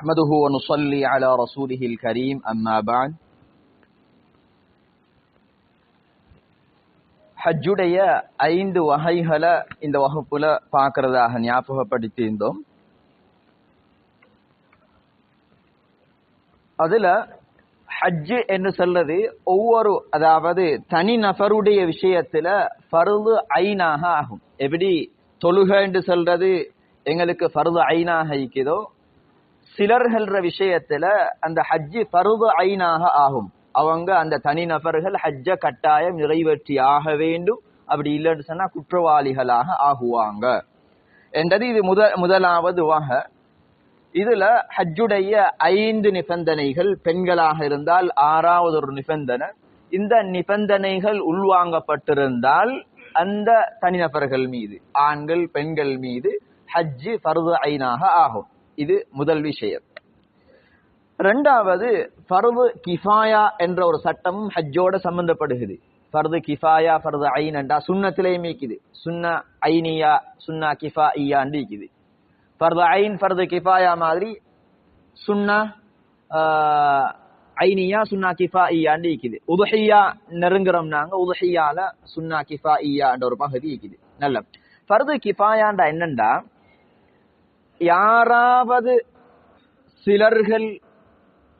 نحمده ونصلي على رسوله الكريم أما بعد ஹஜ்ஜுடைய ஐந்து வகைகளை இந்த வகுப்புல பார்க்கறதாக ஞாபகப்படுத்தி இருந்தோம் அதுல ஹஜ்ஜு என்று சொல்றது ஒவ்வொரு அதாவது தனி நபருடைய விஷயத்துல ஃபர்து ஐனாக ஆகும் எப்படி தொழுகை என்று சொல்றது எங்களுக்கு ஃபர்து ஐனாக இருக்குதோ சிலர்கள்ற விஷயத்துல அந்த ஹஜ்ஜு பருவ ஐனாக ஆகும். அவங்க அந்த தனி நபர்கள் ஹஜ்ஜ கட்டாயம் நிறைவேற்றி ஆக வேண்டும். அப்படி இல்லைன்னு சொன்னா குற்றவாளிகளாக ஆகுவாங்க. என்றது இது முத முதலாவது வகை. இதுல ஹஜ்ஜுடைய ஐந்து நிபந்தனைகள் பெண்களாக இருந்தால் ஆறாவது ஒரு நிபந்தனை. இந்த நிபந்தனைகள் உள்வாங்கப்பட்டிருந்தால் அந்த தனிநபர்கள் மீது ஆண்கள் பெண்கள் மீது ஹஜ்ஜு பருவ ஐனாக ஆகும். இது முதல் விஷயம். ரெண்டாவது ஃபர்து கிஃபாயா என்ற ஒரு சட்டமும் ஹஜ்ஜோட சம்பந்தப்படுகிறது. ஃபர்து கிஃபாயா ஃபர்து ஐன் என்றா சுண்ணத்திலே இருக்குது சுன்னா ஐனியா சுன்னா கிஃபா ஐயாண்டு இருக்குது ஃபர்து ஐன் ஃபர்து கிஃபாயா மாதிரி சுன்னா ஐனியா சுன்னா கிஃபா ஐயாண்டு இருக்குது உதுஹியா நெருங்குறோம் நாங்க உதுஹியால சுன்னா கிஃபா ஐயான்ற ஒரு பகுதி இருக்குது. நல்ல. ஃபர்து கிஃபாயாண்டா என்னண்டா? யாராவது சிலர்கள்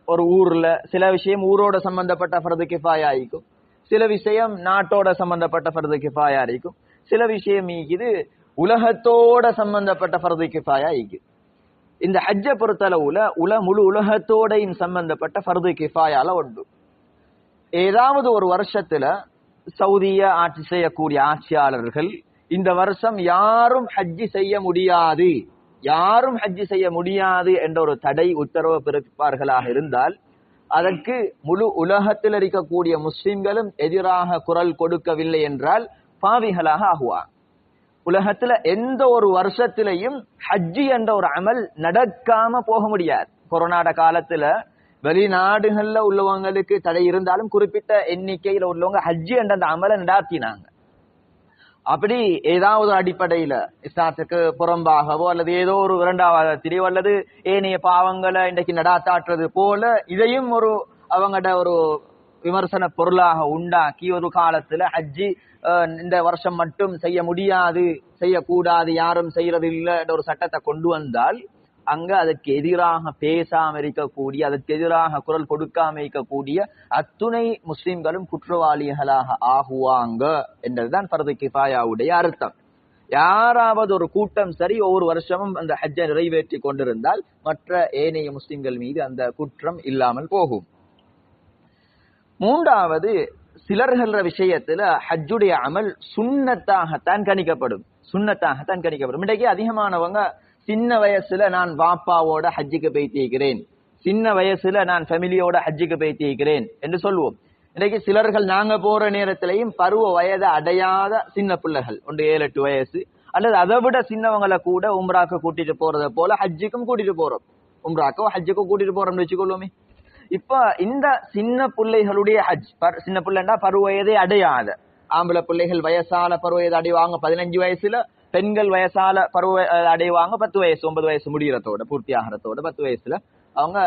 ஒரு ஊர்ல சில விஷயம் ஊரோட சம்பந்தப்பட்ட ஃபர்து கிஃபாயா இருக்கும் சில விஷயம் நாட்டோட சம்பந்தப்பட்ட ஃபர்து கிஃபாயா இருக்கும் சில விஷயம் இது உலகத்தோட சம்பந்தப்பட்ட ஃபர்து கிஃபாயா இருக்குது இந்த ஹஜ்ஜ பொறுத்தளவுல உல முழு உலகத்தோடையும் சம்பந்தப்பட்ட ஃபர்து கிஃபாயால உண்டு. ஏதாவது ஒரு வருஷத்துல சவுதிய ஆட்சி செய்யக்கூடிய ஆட்சியாளர்கள் இந்த வருஷம் யாரும் ஹஜ்ஜி செய்ய முடியாது. யாரும் ஹஜ்ஜி செய்ய முடியாது என்ற ஒரு தடை உத்தரவு பிறப்பிப்பார்களாக இருந்தால் அதற்கு முழு உலகத்தில் இருக்கக்கூடிய முஸ்லிம்களும் எதிராக குரல் கொடுக்கவில்லை என்றால் பாவிகளாக ஆகுவார். உலகத்துல எந்த ஒரு வருஷத்திலையும் ஹஜ்ஜி என்ற ஒரு அமல் நடக்காம போக முடியாது. கொரோனாட காலத்துல வெளிநாடுகள்ல உள்ளவங்களுக்கு தடை இருந்தாலும் குறிப்பிட்ட எண்ணிக்கையில உள்ளவங்க ஹஜ்ஜி என்ற அந்த அமலை நடாத்தினாங்க. அப்படி ஏதாவது அடிப்படையில இஸ்லாத்துக்கு புறம்பாகவோ அல்லது ஏதோ ஒரு இரண்டாவதத்திலேயோ அல்லது ஏனைய பாவங்களை இன்றைக்கு நடாத்தாற்றுறது போல இதையும் ஒரு அவங்கட ஒரு விமர்சன பொருளாக உண்டாக்கி ஒரு காலத்துல ஹஜ்ஜி இந்த வருஷம் மட்டும் செய்ய முடியாது செய்யக்கூடாது யாரும் செய்யறது இல்லை என்ற ஒரு சட்டத்தை கொண்டு வந்தால் அங்க அதற்கு எதிராக பேசாம இருக்கக்கூடிய அதற்கு எதிராக குரல் கொடுக்காம இருக்கக்கூடிய அத்துணை முஸ்லிம்களும் குற்றவாளிகளாக ஆகுவாங்க என்றதுதான் பரது கிஃபாயாவுடைய அர்த்தம். யாராவது ஒரு கூட்டம் சரி ஒவ்வொரு வருஷமும் அந்த ஹஜ்ஜை நிறைவேற்றி கொண்டிருந்தால் மற்ற ஏனைய முஸ்லிம்கள் மீது அந்த குற்றம் இல்லாமல் போகும். மூன்றாவது சிலர்கள விஷயத்துல ஹஜ்ஜுடைய அமல் சுண்ணத்தாகத்தான் கணிக்கப்படும். சுண்ணத்தாகத்தான் கணிக்கப்படும். இன்றைக்கு அதிகமானவங்க சின்ன வயசுல நான் வாப்பாவோட ஹஜ்ஜுக்கு போய்த்திருக்கிறேன். சின்ன வயசுல நான் ஃபேமிலியோட ஹஜ்ஜுக்கு பேத்தியிருக்கிறேன் என்று சொல்லுவோம் இன்னைக்கு சிலர்கள் நாங்க போற நேரத்திலையும் பருவ வயதை அடையாத சின்ன பிள்ளைகள் ஒன்று ஏழு எட்டு வயசு. அல்லது அதை விட சின்னவங்களை கூட உம்ராக்கு கூட்டிட்டு போறத போல ஹஜ்ஜுக்கும் கூட்டிட்டு போறோம். உம்ராக்கோ ஹஜ்ஜுக்கும் கூட்டிட்டு போறோம்னு வச்சுக்கொள்ளுமே இப்ப இந்த சின்ன பிள்ளைகளுடைய ஹஜ் சின்ன பிள்ளைன்னா பருவ வயதை அடையாத. ஆம்பளை பிள்ளைகள் வயசான பருவ வயது அடைவாங்க பதினஞ்சு வயசுல பெண்கள் வயசால பருவ அடைவாங்க பத்து வயசு ஒன்பது வயசு முடிகிறதோட பூர்த்தி ஆகிறதோட பத்து வயசுல அவங்க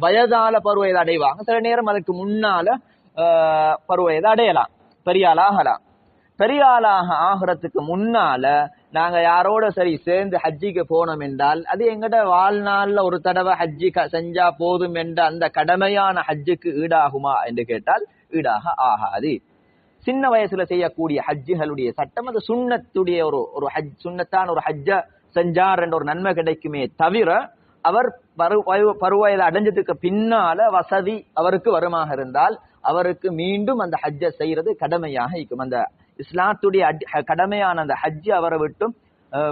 வயதால பருவ வயது அடைவாங்க. சில நேரம் அதுக்கு முன்னால பருவ வயது அடையலாம். பெரிய ஆளாகலாம் பெரிய ஆளாக ஆகிறதுக்கு முன்னால நாங்க யாரோட சரி சேர்ந்து ஹஜ்ஜிக்கு போனோம் என்றால் அது எங்கிட்ட வாழ்நாள்ல ஒரு தடவை ஹஜ்ஜி செஞ்சா போதும் என்ற அந்த கடமையான ஹஜ்ஜுக்கு ஈடாகுமா என்று கேட்டால் ஈடாக ஆகாது. சின்ன வயசுல செய்யக்கூடிய ஹஜ்ஜுகளுடைய சட்டம் அது சுண்ணத்துடைய ஒரு ஒரு ஹஜ் சுண்ணத்தான ஒரு ஹஜ்ஜ செஞ்சார் என்ற ஒரு நன்மை கிடைக்குமே தவிர அவர் பருவயது அடைஞ்சதுக்கு பின்னால வசதி அவருக்கு வருமாக இருந்தால் அவருக்கு மீண்டும் அந்த ஹஜ்ஜ செய்யறது கடமையாக இருக்கும். அந்த இஸ்லாத்துடைய கடமையான அந்த ஹஜ்ஜு அவரை விட்டும்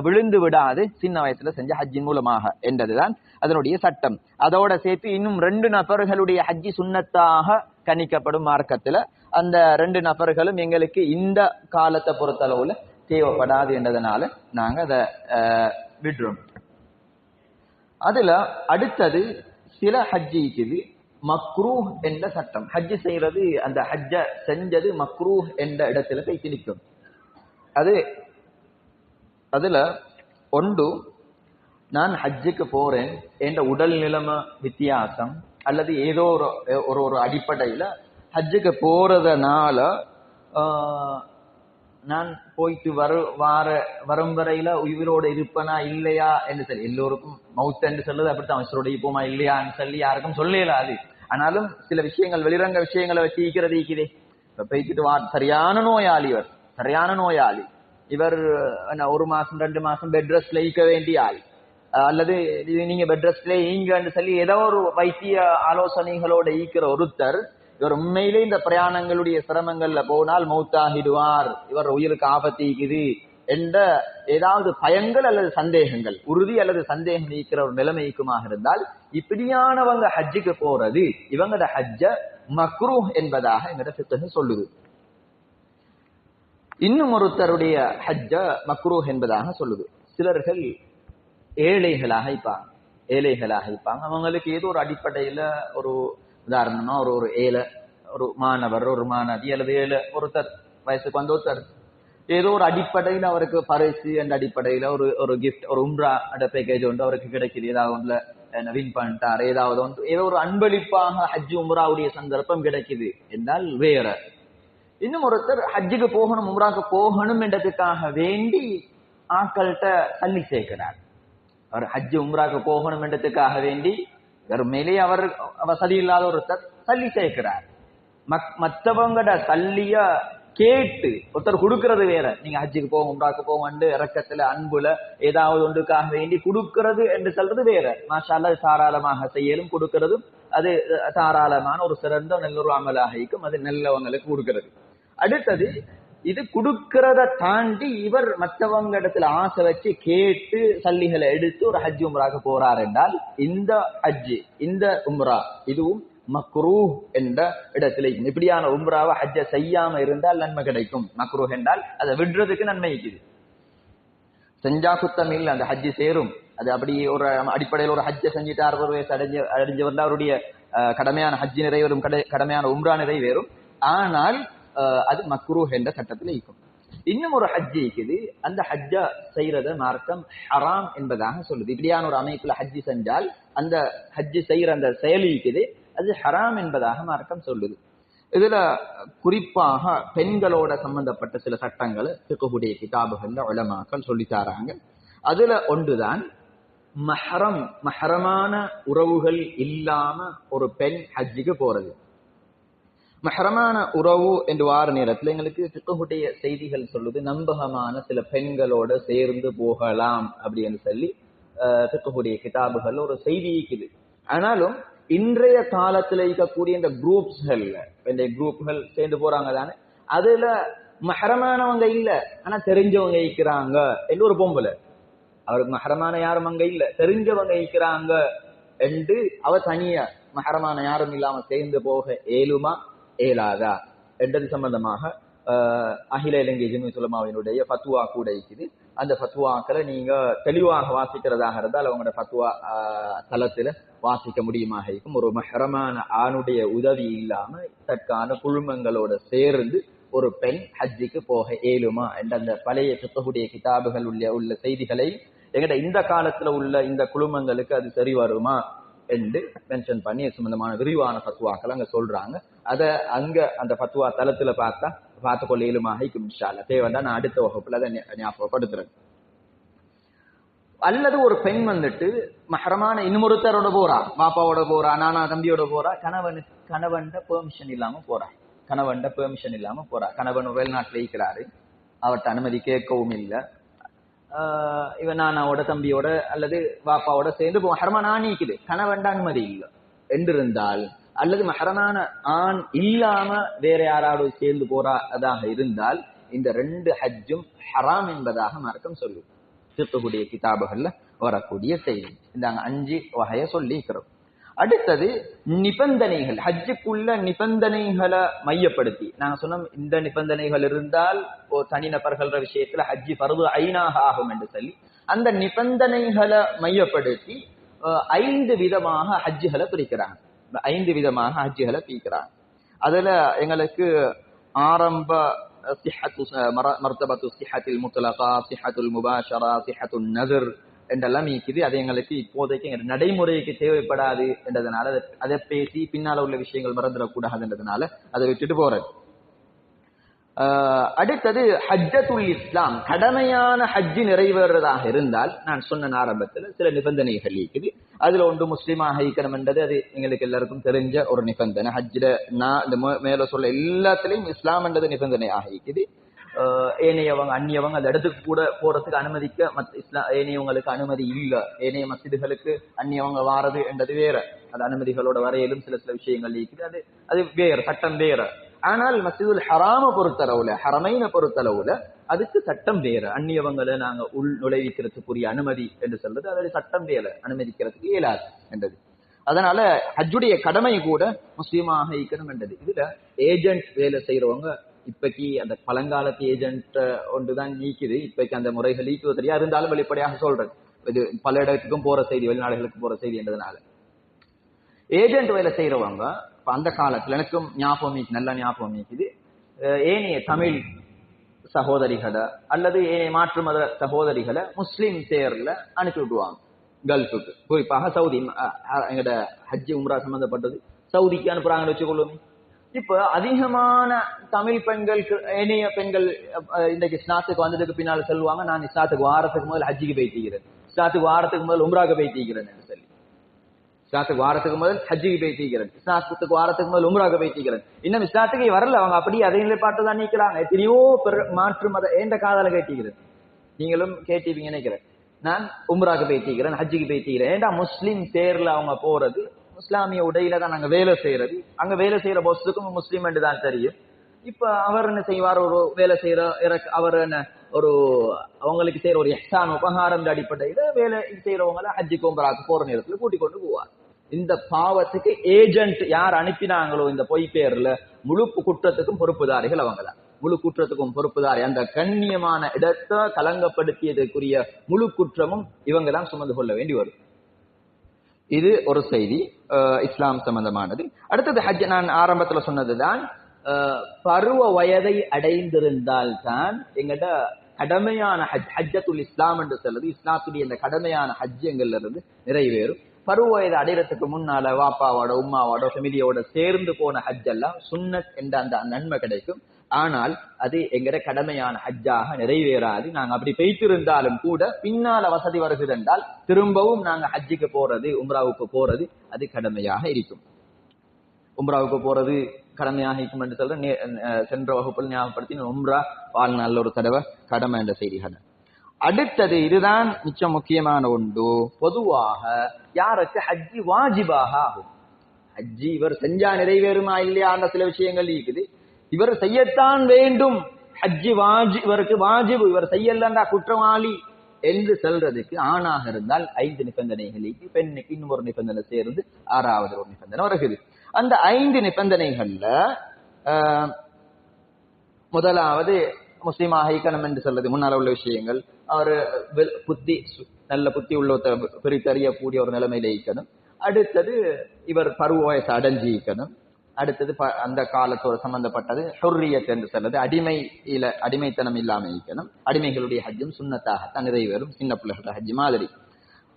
விழுந்து விடாது சின்ன வயசுல செஞ்ச ஹஜ்ஜின் மூலமாக என்றதுதான் அதனுடைய சட்டம். அதோட சேர்த்து இன்னும் ரெண்டு நபர்களுடைய ஹஜ்ஜி சுண்ணத்தாக கணிக்கப்படும் மார்க்கத்துல அந்த ரெண்டு நபர்களும் எங்களுக்கு இந்த காலத்தை பொறுத்தளவுல தேவைப்படாது என்றதுனால நாங்க அதை விடுறோம். அதுல அடுத்தது சில ஹஜ்ஜிக்குது மக்ரூஹ் என்ற சட்டம். ஹஜ்ஜு செய்யறது அந்த ஹஜ்ஜ செஞ்சது மக்ரூஹ் என்ற இடத்துல போய் திணிக்கும். அது அதுல ஒன்று நான் ஹஜ்ஜுக்கு போறேன் என்ற உடல் நிலைமை வித்தியாசம் அல்லது ஏதோ ஒரு ஒரு ஒரு அடிப்படையில ஹஜ்ஜுக்கு போறதுனால நான் போயிட்டு வர வார வரும் வரையில உயிரோட இருப்பனா இல்லையா என்று சொல்லி எல்லோருக்கும் மவுத் என்று சொல்லுது அப்படித்தான் அவசரோட இருப்போமா இல்லையான்னு சொல்லி யாருக்கும் சொல்லல அது. ஆனாலும் சில விஷயங்கள் வெளிரங்க விஷயங்களை வச்சு ஈக்கிறது ஈக்குதே. இப்ப போய்க்கிட்டு வா சரியான நோயாளி இவர் சரியான நோயாளி. இவர் என்ன, ஒரு மாசம் ரெண்டு மாசம் பெட் ரெஸ்ட்ல ஈக்க வேண்டிய ஆள். அல்லது நீங்க பெட் ரெஸ்ட்ல ஈங்கன்னு சொல்லி ஏதோ ஒரு வைத்திய ஆலோசனைகளோட ஈக்கிற ஒருத்தர் இவர் உண்மையிலே இந்த பிரயாணங்களுடைய சிரமங்கள்ல போனால் மௌத்தாகிடுவார். இவர் உயிருக்கு ஆபத்தீக்குது என்ற ஏதாவது பயங்கள் அல்லது சந்தேகங்கள் உறுதி அல்லது சந்தேகம் நீக்கிற ஒரு நிலைமைக்குமாக இருந்தால் இப்படியானவங்க ஹஜ்ஜுக்கு போறது இவங்கட ஹஜ்ஜ மக்ரு என்பதாக எங்கட சித்தகம் சொல்லுது. இன்னும் ஒருத்தருடைய ஹஜ்ஜ மக்ரு என்பதாக சொல்லுது. சிலர்கள் ஏழைகளாக இருப்பாங்க. ஏழைகளாக இருப்பாங்க. அவங்களுக்கு ஏதோ ஒரு அடிப்படையில ஒரு உதாரணமா ஒரு ஒரு ஏழை ஒரு மாணவர் ஒரு மாணவி அல்லது ஏழை ஒருத்தர் வயசுக்கு வந்த ஒருத்தர். ஏதோ ஒரு அடிப்படையில் அவருக்கு பரிசு என்ற அடிப்படையில் ஒரு ஒரு கிஃப்ட் ஒரு உம்ரா அந்த பேக்கேஜ் ஒன்று அவருக்கு கிடைக்குது. ஏதாவது ஒன்றுல வின் பண்ணிட்டார். ஏதாவது ஒன்று ஏதோ ஒரு அன்பளிப்பாக ஹஜ் உம்ராவுடைய சந்தர்ப்பம் கிடைக்குது. என்றால் வேற. இன்னும் ஒருத்தர் ஹஜ்ஜுக்கு போகணும் உம்ராக்கு போகணும் என்றதுக்காக வேண்டி ஆக்கள்கிட்ட தள்ளி சேர்க்கிறார். அவர் ஹஜ் உம்ராக்கு போகணும் என்றதுக்காக வேண்டி மேலே அவர் வசதி இல்லாத ஒருத்தர் தள்ளி சேர்க்கிறார். மக்- மத்தவங்கட கேட்டு ஒருத்தர் கொடுக்கறது வேற. நீங்க ஹஜ்ஜுக்கு போங்க உம்ராக்கு போங்கன்னு இறக்கத்துல அன்புல ஏதாவது ஒன்றுக்காக வேண்டி கொடுக்கறது என்று சொல்றது வேற. மாஷால தாராளமாக செய்யலும் கொடுக்கறதும் அது தாராளமான ஒரு சிறந்த நல்ல ஒரு அமலாக இருக்கும். அது நல்லவங்களுக்கு கொடுக்கறது. அடுத்தது இது கொடுக்கறத தாண்டி இவர் மத்தவங்க இடத்துல ஆசை வச்சு கேட்டு சல்லிகளை எடுத்து ஒரு ஹஜ் உம்ராக்கு போறார் என்றால் இந்த ஹஜ் இந்த உம்ரா இதுவும் மக்ரூ என்ற இடத்துல இப்படியான உம்ராவை ஹஜ்ஜ செய்யாம இருந்தால் நன்மை கிடைக்கும். மக்ரூ என்றால் அதை விடுறதுக்கு நன்மை இருக்குது. செஞ்சா குத்தம் இல்ல அந்த ஹஜ்ஜு சேரும். அது அப்படி ஒரு அடிப்படையில் ஒரு ஹஜ்ஜை செஞ்சுட்டு அறுபது வயசு அடைஞ்ச அடைஞ்சவர் அவருடைய அஹ், கடமையான ஹஜ்ஜி நிறைவேறும் கடமையான உம்ரா நிறைவேறும். ஆனால் அது மக்ரூ என்ற சட்டத்தில் இருக்கும். இன்னும் ஒரு ஹஜ் இருக்குது. அந்த ஹஜ்ஜா செய்யறத மார்க்கம் ஹராம் என்பதாக சொல்லுது. இப்படியான ஒரு அமைப்புல ஹஜ்ஜி செஞ்சால் அந்த ஹஜ்ஜி செய்யற அந்த செயல் இருக்குது. அது ஹராம் என்பதாக மார்க்கம் சொல்லுது. இதுல குறிப்பாக பெண்களோட சம்பந்தப்பட்ட சில சட்டங்களை பிக்குடைய கிதாபுகள்ல உலமாக்கள் சொல்லி தராங்க. அதுல ஒன்றுதான் மஹரம் மஹரமான உறவுகள் இல்லாம ஒரு பெண் ஹஜ்ஜுக்கு போறது. மஹரமான உறவு என்று வார நேரத்தில் எங்களுக்கு பிக்குடைய செய்திகள் சொல்லுது நம்பகமான சில பெண்களோட சேர்ந்து போகலாம் அப்படின்னு சொல்லி பிக்குடைய கிதாபுகள் ஒரு செய்தி இருக்குது ஆனாலும் இன்றைய காலத்துல இருக்கக்கூடிய இந்த குரூப்ஸ்கள்ல இந்த குரூப்கள் சேர்ந்து போறாங்க தானே அதுல மஹரமானவங்க இல்ல ஆனா தெரிஞ்சவங்க இருக்கிறாங்க என்று ஒரு பொம்பளை அவருக்கு மஹரமான யாரும் அங்க இல்ல தெரிஞ்சவங்க இருக்கிறாங்க என்று அவ தனியா மஹரமான யாரும் இல்லாம சேர்ந்து போக ஏழுமா ஏலாதா? என்றது சம்பந்தமாக அகில இலங்கை ஜிமி சுலமாவினுடைய ஃபத்துவா கூட இருக்குது. அந்த ஃபத்துவாக்களை நீங்க தெளிவாக வாசிக்கிறதாக இருந்தால் அவங்களோட ஃபத்துவா தளத்துல வாசிக்க முடியுமாக இருக்கும். ஒரு மஹரமான ஆணுடைய உதவி இல்லாம தற்கான குழுமங்களோட சேர்ந்து ஒரு பெண் ஹஜ்ஜிக்கு போக இயலுமா என்ற அந்த பழைய பித்தகுடைய கிதாபுகள் உள்ள உள்ள செய்திகளை எங்கட இந்த காலத்துல உள்ள இந்த குழுமங்களுக்கு அது சரி வருமா? என்று மென்ஷன் பண்ணி சம்பந்தமான விரிவான ஃபத்வாக்கள் அங்க சொல்றாங்க. அதை அங்க அந்த ஃபத்வா தளத்துல பார்த்தா பார்த்து கொள்ள இயலுமாக இருக்கும் இன்ஷா நான் அடுத்த வகுப்புல அதை ஞாபகப்படுத்துறேன். அல்லது ஒரு பெண் வந்துட்டு மஹரமான இன்னொருத்தரோட போறா பாப்பாவோட போறா நானா தம்பியோட போறா கணவனு கணவன்ட பெர்மிஷன் இல்லாம போறா. கணவன்ட பெர்மிஷன் இல்லாம போறா. கணவன் வெளிநாட்டுல இருக்கிறாரு அவர்ட்ட அனுமதி கேட்கவும் இல்ல. இவன் நானாவோட தம்பியோட அல்லது பாப்பாவோட சேர்ந்து போ மஹரமான ஆண் நீக்குது கணவன்ட அனுமதி இல்ல. என்றிருந்தால் அல்லது மஹரமான ஆண் இல்லாம வேற யாராவது சேர்ந்து போறாதாக இருந்தால் இந்த ரெண்டு ஹஜ்ஜும் ஹராம் என்பதாக மார்க்கம் சொல்லும். சித்தகுடைய கிதாபுகள்ல வரக்கூடிய செய்தி. இந்த அஞ்சு வகைய சொல்லிக்கிறோம். அடுத்தது நிபந்தனைகள். ஹஜ்ஜுக்குள்ள நிபந்தனைகளை மையப்படுத்தி. நாங்க சொன்னோம் இந்த நிபந்தனைகள் இருந்தால் ஓ தனிநபர்கள விஷயத்துல ஹஜ்ஜி பருவ ஐநாக ஆகும் என்று சொல்லி அந்த நிபந்தனைகளை மையப்படுத்தி ஐந்து விதமாக ஹஜ்ஜுகளை பிரிக்கிறாங்க. ஐந்து விதமாக ஹஜ்ஜுகளை பிரிக்கிறாங்க. அதுல எங்களுக்கு ஆரம்ப சிஹத்து மர்த்தபத்து சிஹத்தில் முத்தலகா சிஹத்துல் முபாஷரா சிஹத்துல் நதிர் என்றெல்லாம் இருக்குது அது எங்களுக்கு இப்போதைக்கு எங்க நடைமுறைக்கு தேவைப்படாது என்றதுனால அதை- அதை பேசி பின்னால உள்ள விஷயங்கள் மறந்துடக்கூடாதுன்றதுனால அதை விட்டுட்டு போறது. ஆஹ் அடுத்தது ஹஜ்ஜத்துல் இஸ்லாம். கடமையான ஹஜ்ஜி நிறைவேறதாக இருந்தால் நான் சொன்ன ஆரம்பத்தில் சில நிபந்தனைகள் இருக்குது அதுல ஒன்று முஸ்லீமாக ஈக்கணும் என்றது அது எங்களுக்கு எல்லாருக்கும் தெரிஞ்ச ஒரு நிபந்தனை. ஹஜ்ஜில நான் இந்த மேல சொல்ல எல்லாத்துலயும் இஸ்லாம் என்றது நிபந்தனையாக இருக்குது ஏனையவங்க அந்நியவங்க அந்த இடத்துக்கு கூட போறதுக்கு அனுமதிக்க மத் இஸ்லா ஏனையவங்களுக்கு அனுமதி இல்ல. ஏனைய மசிதுகளுக்கு அந்நியவங்க வாரது என்றது வேற. அது அனுமதிகளோட வரையிலும் சில சில விஷயங்கள் இருக்குது. அது அது வேற சட்டம் வேற. ஆனால் மசிதுல் ஹராம பொறுத்தளவுல ஹரமைன பொறுத்தளவுல அதுக்கு சட்டம் வேற. அந்நியவங்களை நாங்க உள் நுழைவிக்கிறதுக்குரிய அனுமதி என்று சொல்றது அதோட சட்டம் வேற. அனுமதிக்கிறதுக்கு இயலாது என்றது. அதனால ஹஜ்ஜுடைய கடமை கூட முஸ்லீமாக இருக்கணும் என்றது. இதுல ஏஜென்ட் வேலை செய்யறவங்க இப்பைக்கு அந்த பழங்காலத்து ஏஜென்ட் ஒன்றுதான் நீக்குது. இப்பைக்கு அந்த முறைகள் நீக்குவது தெரியாது. இருந்தாலும் வெளிப்படையாக சொல்றேன். இது பல இடத்துக்கும் போற செய்தி வெளிநாடுகளுக்கு போற செய்தி என்றதுனால ஏஜென்ட் வேலை செய்யறவங்க இப்ப அந்த காலத்துல எனக்கும் ஞாபகம் இருக்கு, நல்ல ஞாபகம் நீக்குது. அஹ் ஏனைய தமிழ் சகோதரிகளை அல்லது ஏனைய மாற்று மத சகோதரிகளை முஸ்லீம் தேர்ல அனுப்பி விடுவாங்க. கல்ஃபுக்கு. குறிப்பாக சவுதி எங்கட ஹஜ்ஜி உம்ரா சம்பந்தப்பட்டது. சவுதிக்கு அனுப்புறாங்கன்னு வச்சுக்கொள்ளுமே. இப்ப அதிகமான தமிழ் பெண்களுக்கு ஏனைய பெண்கள் அஹ், இன்றைக்கு இஸ்லாத்துக்கு வந்ததுக்கு பின்னால சொல்லுவாங்க நான் ஸ்நாத்துக்கு வாரத்துக்கு முதல் ஹஜ்ஜிக்கு போய்த்திக்கிறேன் ஸ்நாத்துக்கு வாரத்துக்கு முதல் உம்ராக்கு போய்த்திக்கிறேன் சொல்லி. இஸ்லாத்துக்கு வாரத்துக்கு முதல் ஹஜ்ஜிக்கு போய் தீக்கிறேன். இஸ்லாத்துக்கு வாரத்துக்கு முதல் உம்ராக போய் தீக்கிறேன். இன்னும் இஸ்லாத்துக்கு வரல அவங்க அப்படி அதை நிலைப்பாட்டு தான் நீக்கிறாங்க. எத்தனையோ பெரு மாற்று மத எந்த காதல கேட்டிக்கிறது நீங்களும் கேட்டீங்க நினைக்கிறேன். நான் உம்ராக்கு போய் தீக்கிறேன் ஹஜ்ஜிக்கு போய் தீக்கிறேன். ஏண்டா முஸ்லீம் பேர்ல அவங்க போறது? இஸ்லாமிய உடையில தான் நாங்க வேலை செய்யறது. அங்க வேலை செய்யற பொஸ்ஸுக்கும் முஸ்லீம் என்று தான் தெரியும். இப்ப அவர் என்ன செய்வார்? ஒரு வேலை செய்யற அவர் என்ன ஒரு அவங்களுக்கு செய்யற ஒரு எஹ்சான் உபகாரம் அடிப்படையில வேலை செய்யறவங்கள ஹஜ்ஜி கோம்பராக்கு போற நேரத்துல கூட்டிக் கொண்டு போவார். இந்த பாவத்துக்கு ஏஜென்ட் யார் அனுப்பினாங்களோ இந்த பொய் பேர்ல முழு குற்றத்துக்கும் பொறுப்புதாரிகள் அவங்க தான். முழு குற்றத்துக்கும் பொறுப்புதாரி. அந்த கண்ணியமான இடத்தை கலங்கப்படுத்தியதற்குரிய முழு குற்றமும் இவங்க தான் சுமந்து கொள்ள வேண்டி வரும். இது ஒரு செய்தி. இஸ்லாம் சம்பந்தமானது. அடுத்தது ஹஜ் நான் ஆரம்பத்துல சொன்னதுதான் பருவ வயதை அடைந்திருந்தால் தான் எங்கிட்ட கடமையான ஹஜ் ஹஜ்ஜத்துல் இஸ்லாம் என்று சொல்லுது இஸ்லாத்துடைய இந்த கடமையான ஹஜ்ஜங்கள்ல இருந்து நிறைவேறும். பருவ வயது அடைகிறதுக்கு முன்னால வாப்பாவோட உம்மாவோட ஃபெமிலியோட சேர்ந்து போன ஹஜ் எல்லாம் சுன்னத் என்ற அந்த நன்மை கிடைக்கும். ஆனால் அது எங்கட கடமையான ஹஜ்ஜாக நிறைவேறாது. நாங்க அப்படி பெய்திருந்தாலும் கூட பின்னால வசதி வருகிறது என்றால் திரும்பவும் நாங்க ஹஜ்ஜுக்கு போறது உம்ராவுக்கு போறது அது கடமையாக இருக்கும். உம்ராவுக்கு போறது கடமையாக இருக்கும் என்று சொல்ற சென்ற வகுப்பில் ஞாபகப்படுத்தி உம்ரா வாழ்நாள் ஒரு தடவை கடமை என்ற செய்திகள் அடுத்தது இதுதான் மிச்சம் முக்கியமான ஒன்று. பொதுவாக யாருக்கு ஹஜ்ஜி வாஜிபாக ஆகும். ஹஜ்ஜி இவர் செஞ்சா நிறைவேறுமா இல்லையா அந்த சில விஷயங்கள் இருக்குது. இவர் செய்யத்தான் வேண்டும். ஹஜ்ஜி வாஜி இவருக்கு வாஜிபு இவர் செய்யலண்டா குற்றவாளி என்று சொல்றதுக்கு ஆணாக இருந்தால் ஐந்து நிபந்தனைகளுக்கு பெண்ணுக்கு இன்னும் ஒரு நிபந்தனை சேர்ந்து ஆறாவது ஒரு நிபந்தனை வருகிறது. அந்த ஐந்து நிபந்தனைகள்ல ஆஹ், முதலாவது முஸ்லீமாக ஈக்கணும் என்று சொல்றது முன்னால உள்ள விஷயங்கள். அவர் புத்தி சு- நல்ல புத்தி உள்ள பிரித்தறியக்கூடிய ஒரு நிலைமையில இயக்கணும். அடுத்தது இவர் பருவ வயசு அடைஞ்சு ஈக்கணும் அடுத்தது ப- அந்த காலத்தோட சம்பந்தப்பட்டது ஹொர்ரியத் என்று சொல்றது அடிமையில அடிமைத்தனம் இல்லாம இருக்கணும். அடிமைகளுடைய ஹஜ்ஜும் சுண்ணத்தாகத்தான் நிறைவேறும் சின்ன பிள்ளைகளோட ஹஜ்ஜு மாதிரி.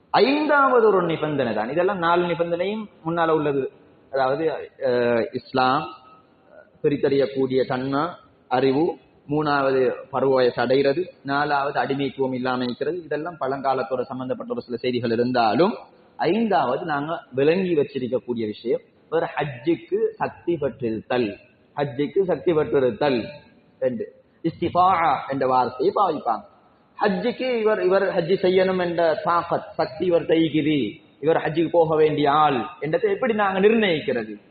ஐந்தாவது ஒரு நிபந்தனை தான். இதெல்லாம் நாலு நிபந்தனையும் முன்னால உள்ளது. அதாவது இஸ்லாம் பிரித்தறியக்கூடிய தன்மை அறிவு மூணாவது பருவ வயசு அடைகிறது. நாலாவது அடிமைத்துவம் இல்லாமல் இருக்கிறது. இதெல்லாம் பழங்காலத்தோட சம்பந்தப்பட்ட ஒரு சில செய்திகள் இருந்தாலும் ஐந்தாவது நாங்க விளங்கி வச்சிருக்கக்கூடிய விஷயம். இவர் ஹஜ்ஜுக்கு சக்தி பெற்றிருத்தல். ஹஜ்ஜுக்கு சக்தி பெற்றிருத்தல் என்று. இஸ்திஃபா என்ற வார்த்தையை பாவிப்பாங்க. ஹஜ்ஜுக்கு இவர் இவர் ஹஜ்ஜி செய்யணும் என்ற தாக்கத் சக்தி இவர் தைக்குது இவர் ஹஜ்ஜுக்கு போக வேண்டிய ஆள் என்றதை எப்படி நாங்க நிர்ணயிக்கிறது?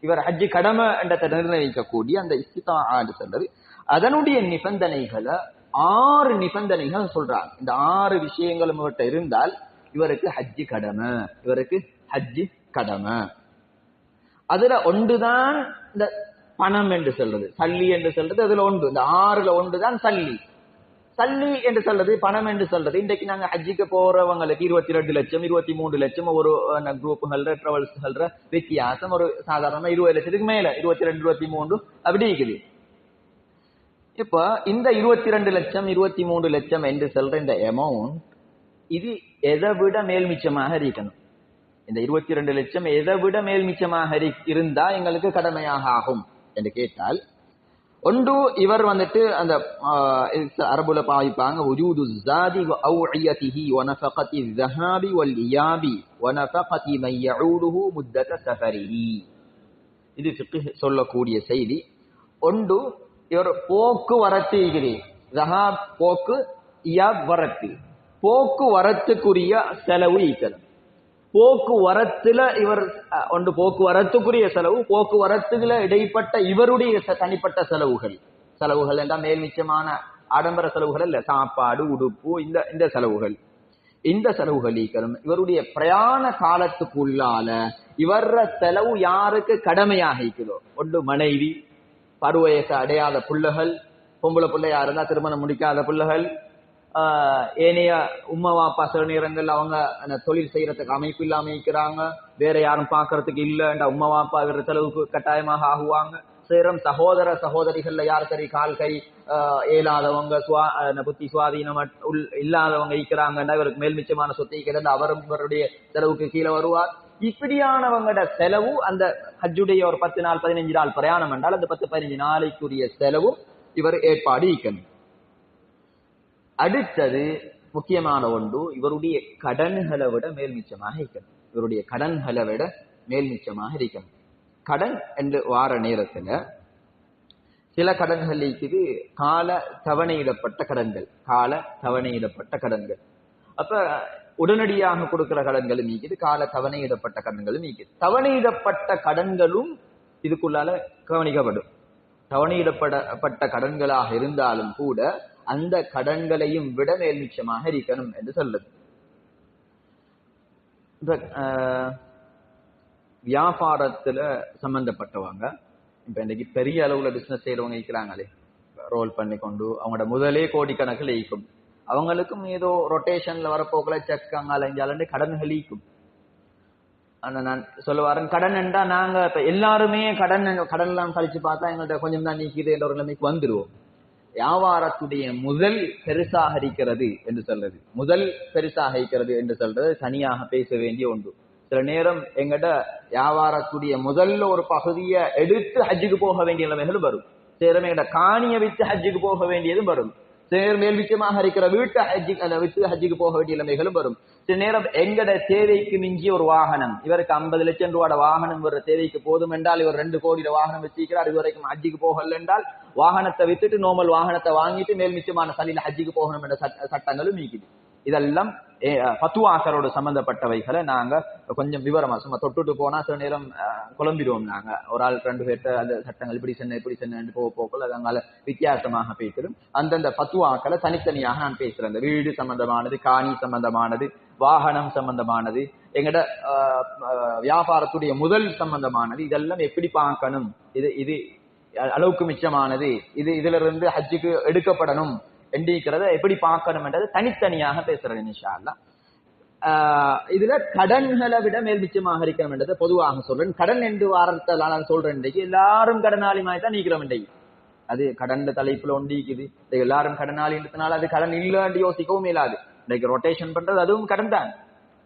இவர் ஹஜ்ஜி கடமை என்றதை நிர்ணயிக்கக்கூடிய அந்த இஸ்திதா ஆடு சொல்றது. அதனுடைய நிபந்தனைகளை ஆறு நிபந்தனைகள் சொல்றாங்க. இந்த ஆறு விஷயங்களும் இவர்கிட்ட இருந்தால் இவருக்கு ஹஜ்ஜி கடமை இவருக்கு ஹஜ்ஜி கடமை. அதுல ஒன்றுதான் இந்த பணம் என்று சொல்றது. சல்லி என்று சொல்றது அதுல ஒன்று. இந்த ஆறுல ஒன்றுதான் சல்லி. சல்லி என்று சொல்றது பணம் என்று சொல்றது. இன்றைக்கு நாங்க ஹஜ்ஜிக்கு போறவங்களுக்கு இருபத்தி ரெண்டு லட்சம் இருபத்தி மூணு லட்சம் ஒரு குரூப்புகள்ற டிராவல்ஸ்கள்ற வித்தியாசம் ஒரு சாதாரணமா இருபது லட்சத்துக்கு மேல. இருபத்தி ரெண்டு இருபத்தி மூன்று அப்படி இருக்குது. இப்ப இந்த இருபத்தி ரெண்டு லட்சம் இருபத்தி மூணு லட்சம் என்று சொல்ற இந்த அமௌண்ட் இது எதை விட மேல் மிச்சமாக இருக்கணும்? இந்த இருபத்தி இரண்டு லட்சம் எதை விட மேல் மிச்சமாக இருந்தா எங்களுக்கு கடமையாக ஆகும் என்று கேட்டால் ஒன்று இவர் வந்துட்டு அந்த அரபுல பாவிப்பாங்க உஜூது ஜாதி அவுஇயதிஹி வனஃபகதி ذهாபி வல் இயாபி வனஃபகதி மை யஊதுஹு முத்தத சஃபரிஹி. இது ஃபிக்ஹ் சொல்லக்கூடிய செய்தி. ஒன்று இவர் போக்கு வரத்து ஜஹாப் போக்கு இயாப் வரத்து. போக்கு வரத்துக்குரிய செலவு ஈக்கணும் போக்குவரத்துல இவர் அஹ், ஒன்று போக்குவரத்துக்குரிய செலவு போக்குவரத்துல இடைப்பட்ட இவருடைய தனிப்பட்ட செலவுகள். செலவுகள் என்றால் மேல்மிச்சமான ஆடம்பர செலவுகள் இல்ல சாப்பாடு உடுப்பு இந்த இந்த செலவுகள். இந்த செலவுகள் இவருடைய பிரயாண காலத்துக்குள்ளால இவர செலவு யாருக்கு கடமையாக இருக்குதோ ஒன்று மனைவி பருவயச அடையாத புள்ளகள் பொம்பளை பிள்ளையா இருந்தா திருமணம் முடிக்காத பிள்ளைகள் ஏனைய உம்மா வாப்பா சில நேரங்கள்ல அவங்க அந்த தொழில் செய்யறதுக்கு அமைப்பு இல்லாம இருக்கிறாங்க. வேற யாரும் பாக்குறதுக்கு இல்லைண்டா உம்மா வாப்பா இவர செலவுக்கு கட்டாயமாக ஆகுவாங்க. சேரம் சகோதர சகோதரிகள்ல யார் சரி கால் கை ஆஹ் இயலாதவங்க சுவா புத்தி சுவாதீனம் உள்- இல்லாதவங்க இருக்கிறாங்கன்னா இவருக்கு மேல்மிச்சமான சொத்தை கிடந்து அவரும் இவருடைய செலவுக்கு கீழே வருவார். இப்படியானவங்களோட செலவு அந்த ஹஜ்ஜுடைய ஒரு பத்து நாள் பதினஞ்சு நாள் பிரயாணம் என்றால் அந்த பத்து பதினஞ்சு நாளைக்குரிய செலவும் இவர் ஏற்பாடு ஈக்கணும் அடுத்தது முக்கியமான ஒன்று இவருடைய கடன்களை விட மேல் மிச்சமாக இருக்கணும். இவருடைய கடன்களை விட மேல் மிச்சமாக இருக்கணும். கடன் என்று வார நேரத்துல சில கடன்கள் இருக்குது. கால தவணையிடப்பட்ட கடன்கள் கால தவணையிடப்பட்ட கடன்கள். அப்ப உடனடியாக கொடுக்கிற கடன்களும் இருக்குது கால தவணையிடப்பட்ட கடன்களும் நீக்குது தவணையிடப்பட்ட கடன்களும் இதுக்குள்ளால கவனிக்கப்படும். தவணையிடப்படப்பட்ட கடன்களாக இருந்தாலும் கூட அந்த கடன்களையும் விட மேல் மிச்சமாக இருக்கணும் என்று சொல்லுது. ஆஹ், வியாபாரத்துல சம்பந்தப்பட்டவங்க இப்ப இன்னைக்கு பெரிய அளவுல பிசினஸ் செய்யறவங்க இருக்கிறாங்களே ரோல் பண்ணி கொண்டு அவங்களோட முதலே கோடிக்கணக்கில் ஈக்கும் அவங்களுக்கும் ஏதோ ரொட்டேஷன்ல வரப்போக்கல செக் அங்கால கடன்கள் ஈக்கும் ஆனா நான் சொல்ல கடன் என்றா நாங்க இப்ப எல்லாருமே கடன் கடன் எல்லாம் கழிச்சு பார்த்தா எங்கள்கிட்ட கொஞ்சம் தான் நீக்கிது என்ற ஒரு நிலைமைக்கு வந்துருவோம். வியாபாரத்துடைய முதல் பெருசாக இருக்கிறது என்று சொல்றது. முதல் பெருசாக இருக்கிறது என்று சொல்றது தனியாக பேச வேண்டிய ஒன்று. சில நேரம் எங்கிட்ட வியாபாரத்துடைய முதல்ல ஒரு பகுதியை எடுத்து ஹஜ்ஜுக்கு போக வேண்டிய நிலைமைகள் வரும். சில நேரம் எங்கிட்ட காணியை வித்து ஹஜ்ஜுக்கு போக வேண்டியதும் வரும். சில நேரம் மேல் மிச்சமாக இருக்கிற வீட்டு ஹஜ்ஜி அந்த வித்து ஹஜ்ஜுக்கு போக வேண்டிய நிலைமைகளும் வரும் சில நேரம் எங்கட தேவைக்கு மிஞ்சிய ஒரு வாகனம் இவருக்கு ஐம்பது லட்சம் ரூபாட வாகனம் வர தேவைக்கு போதும் என்றால் இவர் ரெண்டு கோடியில வாகனம் வச்சிருக்கிறார் இதுவரைக்கும் ஹஜ்ஜிக்கு போகல என்றால் வாகனத்தை வித்துட்டு நோமல் வாகனத்தை வாங்கிட்டு மேல் மிச்சமான சலில ஹஜ்ஜிக்கு போகணும் என்ற சட்டங்களும் நீக்குது இதெல்லாம் ஏ- அஹ் சம்பந்தப்பட்டவைகளை நாங்க கொஞ்சம் விவரமா சும்மா தொட்டுட்டு போனா சில நேரம் குழம்பிடுவோம் நாங்க. ஒரு ஆள் ரெண்டு பேர்ட்ட அந்த சட்டங்கள் இப்படி சென்ன இப்படி சென்னு போக போக்கள் அதனால வித்தியாசமாக பேசிடும் அந்தந்த பத்துவாக்களை தனித்தனியாக நான் பேசுறேன். வீடு சம்பந்தமானது காணி சம்பந்தமானது வாகனம் சம்பந்தமானது எங்கட வியாபாரத்துடைய முதல் சம்பந்தமானது இதெல்லாம் எப்படி பார்க்கணும்? இது இது அளவுக்கு மிச்சமானது இது இதுல இருந்து ஹஜ்ஜுக்கு எடுக்கப்படணும் எண்டிக்கிறத எப்படி பார்க்கணும் என்றது தனித்தனியாக பேசுறேன் இன்ஷா அல்லா இதுல கடன்களை விட மேல் மிச்சமாக இருக்கணும் என்றதை பொதுவாக சொல்றேன். கடன் என்று வாரத்தால் நான் சொல்றேன் இன்றைக்கு. எல்லாரும் கடனாளிமாய் தான் நீக்கிறோம் இன்றைக்கு. அது கடன் தலைப்புல ஒண்டிக்குது. எல்லாரும் கடனாளி கடனாளின்றதுனால அது கடன் இல்லைன்னு யோசிக்கவும் இயலாது. இன்னைக்கு ரொட்டேஷன் பண்றது அதுவும் கடன் தான்.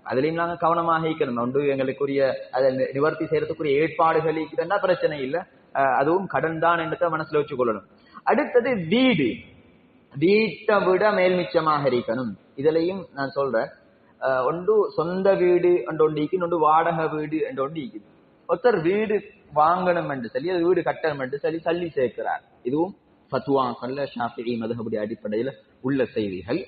அதுலயும் நாங்க கவனமாக இருக்கணும் ஒன்று எங்களுக்குரிய அதை நிவர்த்தி செய்யறதுக்குரிய ஏற்பாடுகள் இருக்குதுன்னா பிரச்சனை இல்லை. அதுவும் கடன் தான் என்றதை மனசுல வச்சுக்கொள்ளணும். அடுத்தது வீடு. வீட்டை விட மேல்மிச்சமாக இருக்கணும். இதுலயும் நான் சொல்றேன். ஒன்று சொந்த வீடு என்று ஒன்று இருக்குது ஒன்று வாடகை வீடு என்று ஒன்று இருக்குது ஒருத்தர் வீடு வாங்கணும் என்று சொல்லி அது வீடு கட்டணும் என்று சொல்லி தள்ளி சேர்க்கிறார். இதுவும் ஃபத்வாக்கள்ல ஷாஃபிஇ மதுகபடி அடிப்படையில் உள்ள செய்திகள்.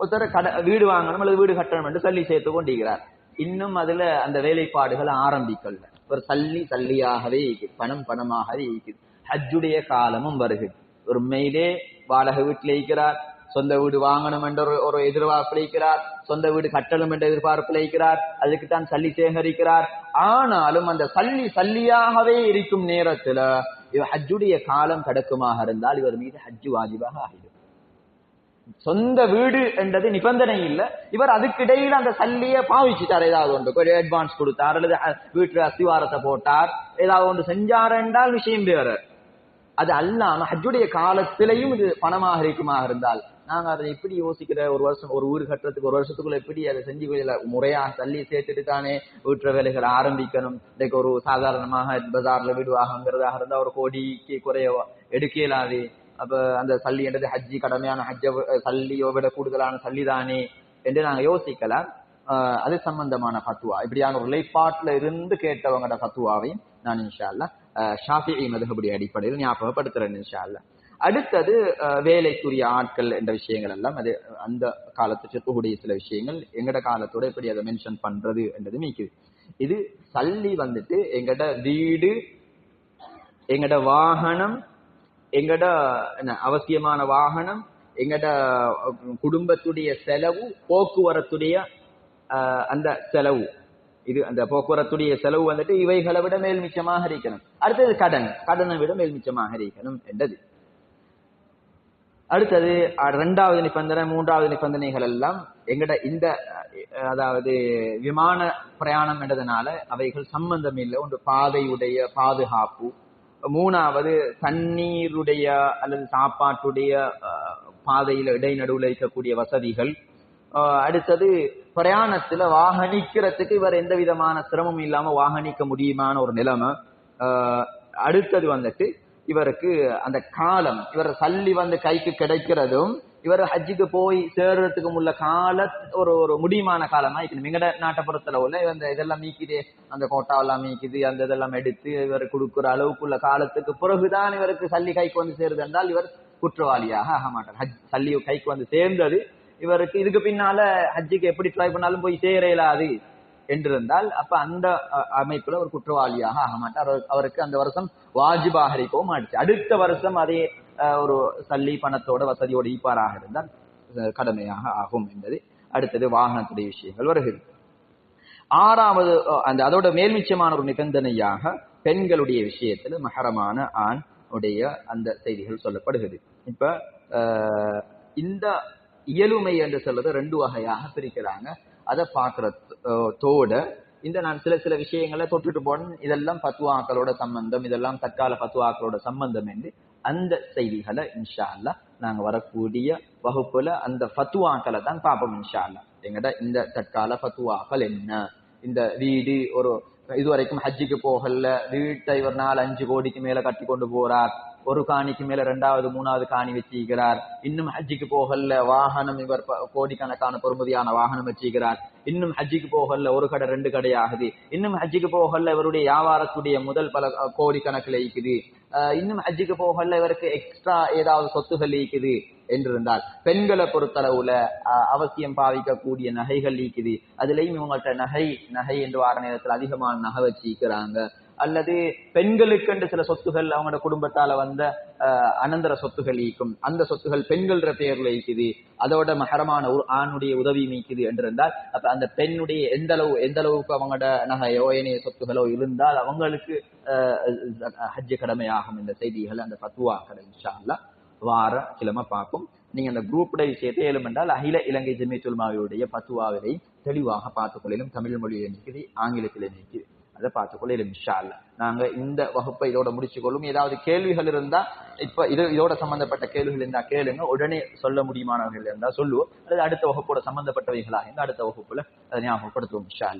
ஒருத்தர் கட வீடு வாங்கணும் அல்லது வீடு கட்டணும் என்று சல்லி சேர்த்து கொண்டிருக்கிறார். இன்னும் அதுல அந்த வேலைப்பாடுகள் ஆரம்பிக்கல ஒரு சல்லி சல்லியாகவே இருக்குது. பணம் பணமாகவே இருக்குது. ஹஜ்ஜுடைய காலமும் வருகிறது. ஒரு மெயிலே வாடகை வீட்டில் இருக்கிறார் சொந்த வீடு வாங்கணும் என்ற ஒரு ஒரு எதிர்பார்ப்பில் இருக்கிறார் சொந்த வீடு கட்டணும் என்ற எதிர்பார்ப்பில் இருக்கிறார் அதுக்கு தான் சல்லி சேகரிக்கிறார். ஆனாலும் அந்த சல்லி சல்லியாகவே இருக்கும் நேரத்துல இவர் ஹஜ்ஜுடைய காலம் கடக்குமாக இருந்தால் இவர் மீது ஹஜ்ஜு வாஜிபாக ஆகிடும். சொந்த வீடு என்றது நிபந்தனை இல்ல. இவர் அதுக்கிடையில் அந்த சல்லிய பாவிச்சுட்டார். ஏதாவது ஒன்று அட்வான்ஸ் கொடுத்தார் அல்லது வீட்டுல அஸ்திவாரத்தை போட்டார் ஏதாவது ஒன்று செஞ்சார் என்றால் விஷயம் வேற. அது அல்லாம ஹஜ்ஜுடைய காலத்திலையும் இது பணமாக இருக்குமாக இருந்தால். நாங்க அதை எப்படி யோசிக்கிற? ஒரு வருஷம் ஒரு ஊர் கட்டுறதுக்கு ஒரு வருஷத்துக்குள்ள எப்படி அதை செஞ்சு கொள்ள முறையா தள்ளி சேர்த்துட்டு தானே வீட்டுற வேலைகளை ஆரம்பிக்கணும்? இன்றைக்கு ஒரு சாதாரணமாக பஜார்ல வீடு வாங்குறதாக இருந்தா ஒரு கோடிக்கு குறைய எடுக்கலாது. அப்ப அந்த சல்லி என்றது ஹஜ்ஜி கடமையான ஹஜ்ஜ சல்லியோ விட கூடுதலான சல்லி தானே என்று நாங்க யோசிக்கல அது சம்பந்தமான ஃபத்துவா இப்படியான ஒரு நிலைப்பாட்டுல இருந்து கேட்டவங்கட ஃபத்துவாவையும் நான் இன்ஷா அல்லாஹ் ஷாஃபிஐ மதுகபுடைய அடிப்படையில் ஞாபகப்படுத்துறேன் இன்ஷா அல்லாஹ் அடுத்தது ஆஹ் வேலைக்குரிய ஆட்கள் என்ற விஷயங்கள் எல்லாம் அது அந்த காலத்து செப்புடைய சில விஷயங்கள் எங்கட காலத்தோட எப்படி அதை மென்ஷன் பண்றது என்றது நீக்குது. இது சல்லி வந்துட்டு எங்கட வீடு எங்கட வாகனம் எங்கட என்ன அவசியமான வாகனம் எங்கட குடும்பத்துடைய செலவு போக்குவரத்துடைய ஆஹ், அந்த செலவு. இது அந்த போக்குவரத்துடைய செலவு வந்துட்டு இவைகளை விட மேல் மிச்சமாக இருக்கணும். அடுத்தது கடன். கடனை விட மேல் மிச்சமாக இருக்கணும் என்றது. அடுத்தது அஹ், இரண்டாவது நிபந்தனை மூன்றாவது நிபந்தனைகள் எல்லாம் எங்கட இந்த அதாவது விமான பிரயாணம் என்றதுனால அவைகள் சம்பந்தம் இல்லை. ஒன்று பாதையுடைய பாதுகாப்பு. மூணாவது தண்ணீருடைய அல்லது சாப்பாட்டுடைய அஹ், பாதையில இடைநடுவில் இருக்கக்கூடிய வசதிகள். அடுத்தது பிரயாணத்துல வாகனிக்கிறதுக்கு இவர் எந்த விதமான சிரமம் இல்லாம வாகனிக்க முடியுமான ஒரு நிலைமை அடுத்தது வந்துட்டு இவருக்கு அந்த காலம் இவர் சல்லி வந்து கைக்கு கிடைக்கிறதும் இவர் ஹஜ்ஜுக்கு போய் சேர்றதுக்கும் உள்ள கால ஒரு ஒரு முடியுமான காலமா இருக்கணும். எங்கட நாட்டப்புறத்துல உள்ள இந்த இதெல்லாம் மீக்குது அந்த கோட்டாவெல்லாம் மீக்குது அந்த இதெல்லாம் எடுத்து இவர் கொடுக்குற அளவுக்கு உள்ள காலத்துக்கு பிறகுதான் இவருக்கு சல்லி கைக்கு வந்து சேருது என்றால் இவர் குற்றவாளியாக ஆக மாட்டார். ஹஜ் சல்லி கைக்கு வந்து சேர்ந்தது இவருக்கு இதுக்கு பின்னால ஹஜ்ஜுக்கு எப்படி ட்ரை பண்ணாலும் போய் சேர இயலாது என்றிருந்தால் அப்ப அந்த அஹ், அமைப்புல ஒரு குற்றவாளியாக ஆக மாட்டார். அவர்- அவருக்கு அந்த வருஷம் வாஜிபாக இருக்கவும் ஆயிடுச்சு அடுத்த வருஷம் அதே ஒரு சல்லி பணத்தோட வசதியோட ஈப்பாராக இருந்தால் கடமையாக ஆகும் என்பது அடுத்தது வாகனத்துடைய விஷயங்கள் வருகிறது. ஆறாவது அஹ், அந்த அதோட மேல்மிச்சமான ஒரு நிபந்தனையாக பெண்களுடைய விஷயத்துல மகரமான ஆண் உடைய அந்த செய்திகள் சொல்லப்படுகிறது. இப்ப இந்த இயலுமை என்று சொல்றதை ரெண்டு வகையாக பிரிக்கிறாங்க. அதை பார்க்கறதோட இந்த நான் சில சில விஷயங்களை தொட்டுட்டு போனேன் இதெல்லாம் பத்துவாக்களோட சம்பந்தம் இதெல்லாம் தற்கால பத்துவாக்களோட சம்பந்தம் என்று அந்த செய்திகளை இன்ஷா அல்லா நாங்க வரக்கூடிய வகுப்புல அந்த ஃபத்துவாக்களை தான் பார்ப்போம் இன்ஷா அல்லா எங்கட இந்த தற்கால ஃபத்துவாக்கள் என்ன? இந்த வீடு ஒரு இதுவரைக்கும் ஹஜ்ஜிக்கு போகல வீட்டை ஒரு நாலு அஞ்சு கோடிக்கு மேல கட்டி கொண்டு போறார் ஒரு காணிக்கு மேல ரெண்டாவது மூணாவது காணி வச்சிருக்கிறார். இன்னும் ஹஜ்ஜிக்கு போகல வாகனம் இவர் கோடிக்கணக்கான பொறுமதியான வாகனம் வச்சிருக்கிறார். இன்னும் ஹஜ்ஜிக்கு போகல ஒரு கடை ரெண்டு கடை ஆகுது இன்னும் ஹஜ்ஜிக்கு போகல இவருடைய வியாபாரத்துடைய முதல் பல கோடிக்கணக்கில் இருக்குது. இன்னும் ஹஜ்ஜிக்கு போகல இவருக்கு எக்ஸ்ட்ரா ஏதாவது சொத்துகள் ஈக்குது என்றிருந்தால் பெண்களை பொறுத்தளவுல அஹ், அவசியம் பாவிக்கக்கூடிய நகைகள் இருக்குது. அதுலயும் இவங்கள்ட்ட நகை நகை என்று வார நேரத்தில் அதிகமான நகை வச்சிருக்கிறாங்க. அல்லது பெண்களுக்கென்று சில சொத்துகள் அவங்களோட குடும்பத்தால வந்த அனந்தர சொத்துகள் ஈக்கும் அந்த சொத்துகள் பெண்கள்ன்ற பெயர்ல ஈக்குது அதோட மகரமான ஒரு ஆணுடைய உதவி மீக்குது என்றிருந்தால் அப்ப அந்த பெண்ணுடைய எந்த அளவு எந்த அளவுக்கு அவங்களோட நகையோ ஏனைய சொத்துகளோ இருந்தால் அவங்களுக்கு அஹ், கடமையாகும் இந்த செய்திகள் அந்த பத்துவாக்களை இன்ஷா அல்லா வார கிழமை பார்ப்போம். நீங்க அந்த குரூப்புடைய விஷயத்தை ஏலும் என்றால் அகில இலங்கை ஜெமித்துல்மாவியுடைய பத்துவாவிலை தெளிவாக பார்த்துக்கொள்ளிலும் தமிழ் மொழியில நீக்குது ஆங்கிலத்தில நீக்குது. அதை பார்த்துக்கொள்ள இன்ஷா அல்லாஹ் நாங்க இந்த வகுப்பை இதோட முடிச்சுக்கொள்ளும். ஏதாவது கேள்விகள் இருந்தா இப்ப இது இதோட சம்பந்தப்பட்ட கேள்விகள் இருந்தா கேளுங்க. உடனே சொல்ல முடியுமானவர்கள் இருந்தா சொல்லுவோம். அல்லது அடுத்த வகுப்போட சம்பந்தப்பட்டவைகளாக இருந்தா அடுத்த வகுப்புல அதை ஞாபகப்படுத்துவோம் இன்ஷா